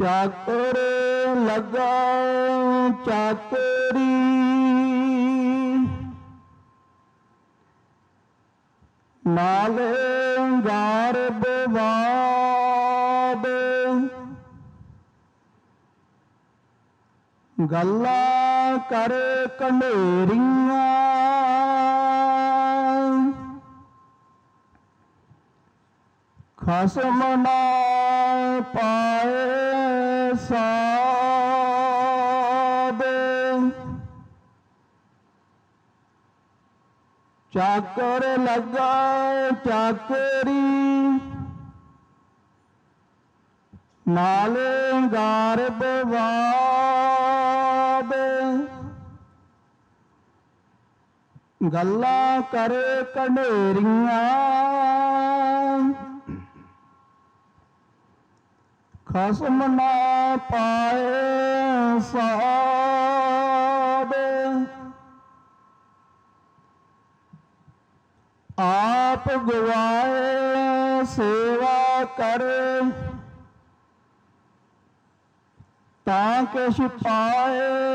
ਚਾਕਰ ਲਗਾ ਚਾਕਰੀ ਨਾਲੇ ਗਾਰ ਬਵਾਦ। ਗੱਲਾਂ ਕਰ ਕੰਢੇਰੀਆਂ ਖਸਮ ਨਾ ਪਾਏ ਸਾਦ ਚਾਕਰ ਲੱਗਾ ਚਾਕਰੀ ਨਾਲੇ ਗਾਰ ਬਵਾਦ ਗੱਲਾਂ ਕਰੇ ਕੰਢੇਰੀਆਂ ਖਸਮ ਨਾ ਪਾਏ ਸਾਦ ਆਪ ਗਵਾਏ ਸੇਵਾ ਕਰੇ। ਤਾਂ ਕਿਛ ਪਾਏ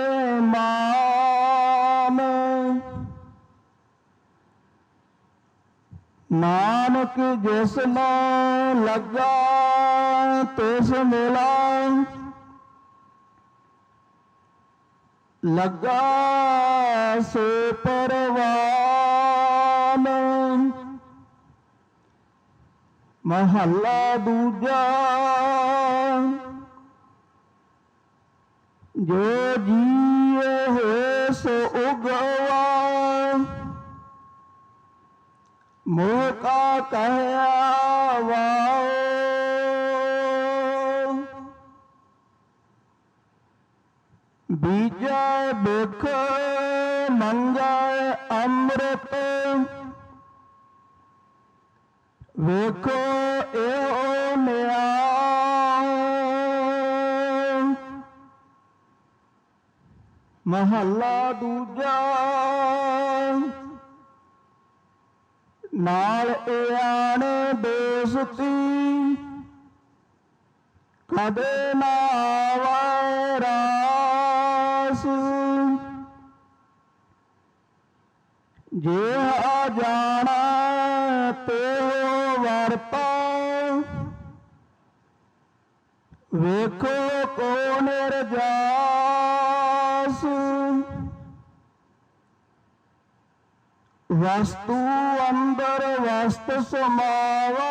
ਨਾਨਕ ਜਿਸ ਨੂੰ ਲੱਗਾ ਤਿਸ ਮਿਲਾ। ਲੱਗਾ ਸੋ ਪਰਵਾਨ। ਮਹੱਲਾ ਦੂਜਾ ਜੋ ਜੀ ਮੋਹ ਕਾ ਕਹਿਆ ਵਾਓ। ਬੀਜੈ ਬਿਖ ਮੰਗੈ ਅੰਮ੍ਰਿਤ। ਵੇਖੋ ਇਹੋ ਨਿਆ। ਮਹੱਲਾ ਦੂਜਾ। ਨਾਲ ਇਆਣ ਬੇਸਤੀ ਕਦੇ ਨਾ ਆਵੇ ਜੇ ਆ ਜਾਣਾ ਤੇ ਵਰਤਾ। ਵੇਖੋ ਕੋ ਨਿਰਜਾਸ ਵਸਤੂ ਅੰਦਰ ਵਸਤ ਸਮਾਵਾ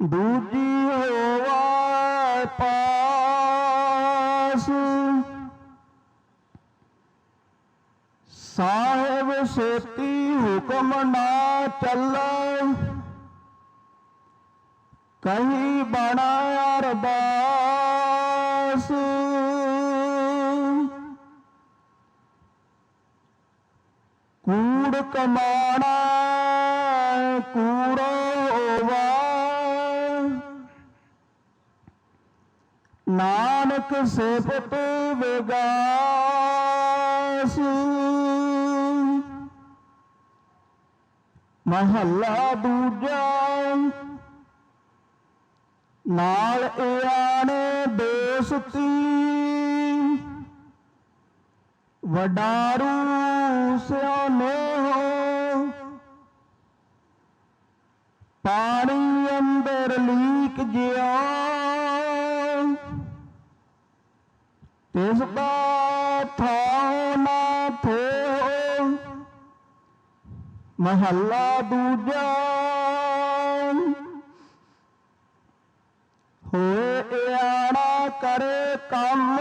ਦੂਜੀ ਹੋਵਾ ਪਾਸ ਸਾਹਿਬ ਸੇਤੀ ਹੁਕਮ ਨਾ ਚੱਲੈ ਕਹੀਂ ਬਣਾ ਅਰਦਾਸ ਕੂੜ ਕਮਾਣਾ ਕੂੜੋ ਹੋਵਾ ਨਾਨਕ ਸਿਫਤ ਵਿਗਾਸ। ਮਹੱਲਾ ਦੂਜਾ। ਨਾਲ ਇਆਣੇ ਦੋਸਤੀ। ਵਡਾਰੂ ਅੰਦਰ ਲੀਕ ਜਿਆ। ਤਿਸ ਦਾ ਥਾਉ ਨਾ ਥੋ ਮਹੱਲਾ ਦੂਜਾ। ਹੋਏ ਇਆਣਾ ਕਰੇ ਕੰਮ।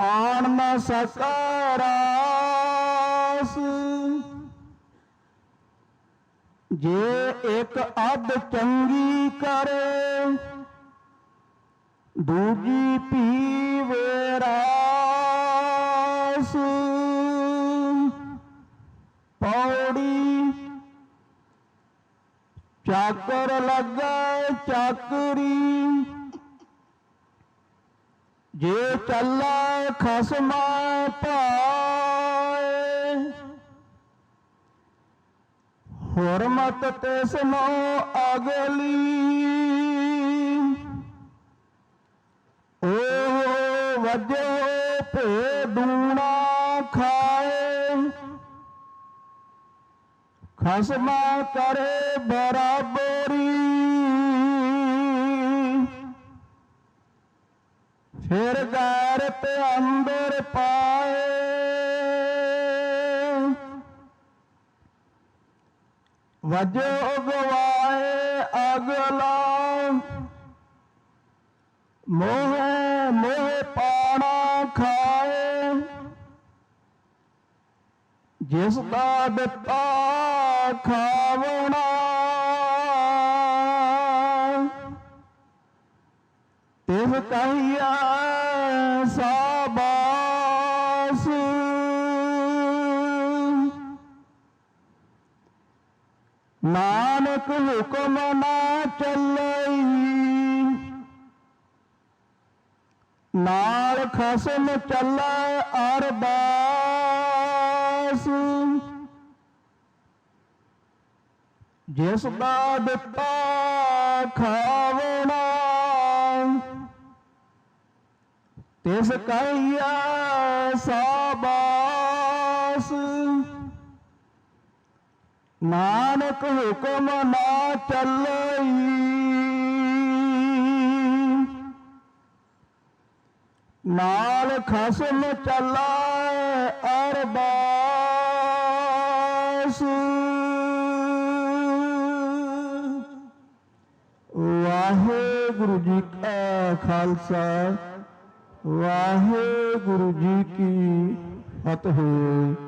ਆਣ ਨ ਸਕਰਾਸ ਜੇ ਇੱਕ ਅੱਧ ਚੰਗੀ ਕਰੇ, ਦੂਜੀ ਪੀਵੇ ਰਾਸ। ਪੌੜੀ ਚਾਕਰ ਲੱਗੇ ਚਾਕਰੀ, ਜੇ ਚੱਲੇ ਖਸਮਾ ਭਾ ਹੁਰਮਤ ਤੇ ਨੂੰ ਅਗਲੀ ਓ ਵਜੇ ਭੇ ਦੂਣਾ ਖਾਏ। ਖਸਮਾ ਕਰੇ ਬਰਾਬਰੀ। ਫਿਰ ਗੈਰ ਤੇ ਅੰਦਰ ਪਾ ਵਜੋ ਗਵਾਏ ਅਗਲਾ। ਮੋਹ ਮੋਹ ਪਾਣਾ ਖਾਏ। ਜਿਸ ਦਾ ਦਿੱਤਾ ਖਾਵਣਾ। ਤਿਸ ਕਹੀਆ ਸਾਬਾਸ ਨਾਨਕ ਹੁਕਮ ਨਾ ਚੱਲਈ। ਨਾਲ ਖਸਮ ਚੱਲੈ ਅਰਦਾਸ। ਜਿਸ ਦਾ ਦਿੱਤਾ ਖਾਵਣਾ, ਤਿਸ ਕਹੀਆ ਸਾਬਾਸ ਨਾਨਕ ਹੁਕਮ ਨਾ ਚੱਲਈ। ਨਾਲ ਖਸਮ ਚੱਲਾ ਅਰਦਾਸ। ਵਾਹਿਗੁਰੂ ਜੀ ਕਾ ਖਾਲਸਾ, ਵਾਹਿਗੁਰੂ ਜੀ ਕੀ ਫਤਿਹ।